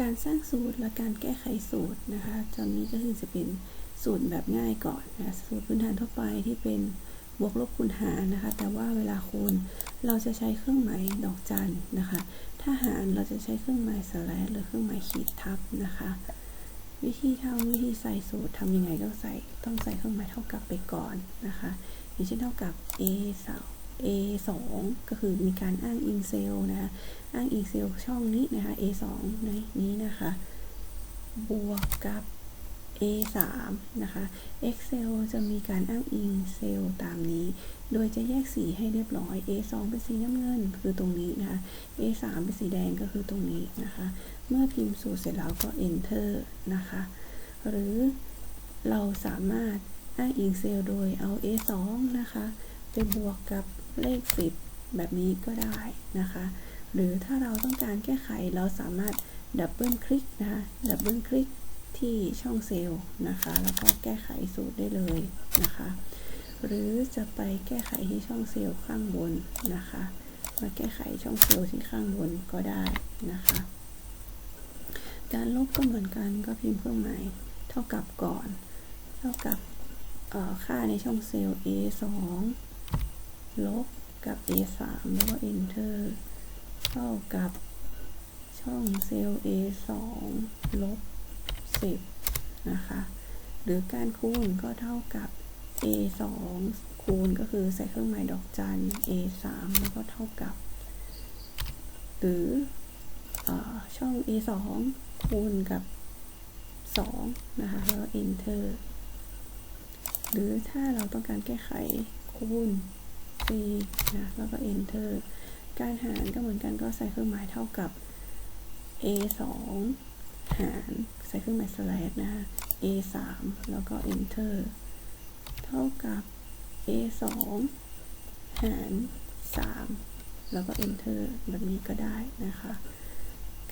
การสร้างสูตรและการแก้ไขสูตรนะคะ ตอนนี้ก็คือจะเป็นสูตรแบบง่ายก่อนนะสูตรพื้นฐานทั่วไปที่เป็นบวกลบคูณหารนะคะ แต่ว่าเวลาคูณเราจะใช้เครื่องหมายดอกจันนะคะ ถ้าหารเราจะใช้เครื่องหมายสแลชหรือเครื่องหมายขีดทับนะคะ วิธีทำวิธีใส่สูตรทำยังไงก็ใส่ต้องใส่เครื่องหมายเท่ากับไปก่อนนะคะ อย่างเช่นเท่ากับ a เสา a 2 ก็คือมีการอ้างอิงเซลล์นะคะ อ้างอิงเซลล์ช่องนี้นะคะ a 2 ในนี้นะคะ บวกกับ a 3 นะคะ excel จะมีการอ้างอิงเซลล์ตามนี้ โดยจะแยกสีให้เรียบร้อย a 2 เป็นสีน้ำเงินคือตรงนี้นะคะ a 3 เป็นสีแดงก็คือตรงนี้นะคะ เมื่อพิมพ์สูตรเสร็จแล้วก็ enter นะคะ หรือเราสามารถอ้างอิงเซลล์โดยเอา a 2 นะคะ ไปบวกกับเลข 10 แบบนี้ก็ได้นะคะ หรือถ้าเราต้องการแก้ไขเราสามารถดับเบิลคลิกนะคะดับเบิลคลิกที่ช่องเซลล์นะคะ แล้วก็แก้ไขสูตรได้เลยนะคะ หรือจะไปแก้ไขที่ช่องเซลล์ข้างบนนะคะ มาแก้ไขช่องเซลล์ที่ข้างบนก็ได้นะคะ การลบก็เหมือนกันก็พิมพ์เครื่องหมายเท่ากับก่อน เท่ากับค่าในช่องเซลล์ a 2 ลบกับ a 3 แล้วก็ enter เท่ากับช่องเซลล์ a 2 ลบ 10 นะคะ หรือการคูณก็เท่ากับ a 2 คูณก็คือใส่เครื่องหมายดอกจัน a 3 แล้วก็เท่ากับ หรืออช่อง a 2 คูณกับ 2 นะคะ แล้ว enter หรือถ้าเราต้องการแก้ไขคูณ c นะ แล้วก็ enter การหารก็เหมือนกันก็ใส่เครื่องหมายเท่ากับ a 2หารใส่เครื่องหมาย slash นะคะ a 3แล้วก็ enter เท่ากับ a 2หาร3แล้วก็ enter แบบนี้ก็ได้นะคะ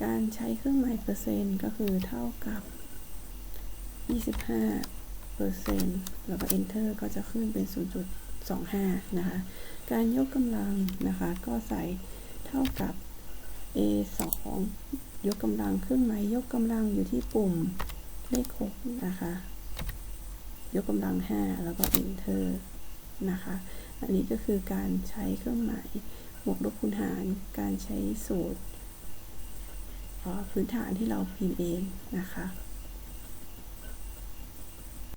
การใช้เครื่องหมายเปอร์เซ็นต์ก็คือเท่ากับ 25เปอร์เซ็นต์แล้วก็ enter ก็จะขึ้นเป็น 25นะคะ การยกกำลังนะคะ ก็ใส่เท่ากับ a 2ยกกำลังเครื่องหมายยกกำลังอยู่ที่ปุ่มเลข6นะคะ ยกกำลัง 5 แล้วก็ enter นะคะ อันนี้ก็คือการใช้เครื่องหมายบวกลบคูณหาร การใช้สูตรพื้นฐานที่เราพิมพ์เองนะคะ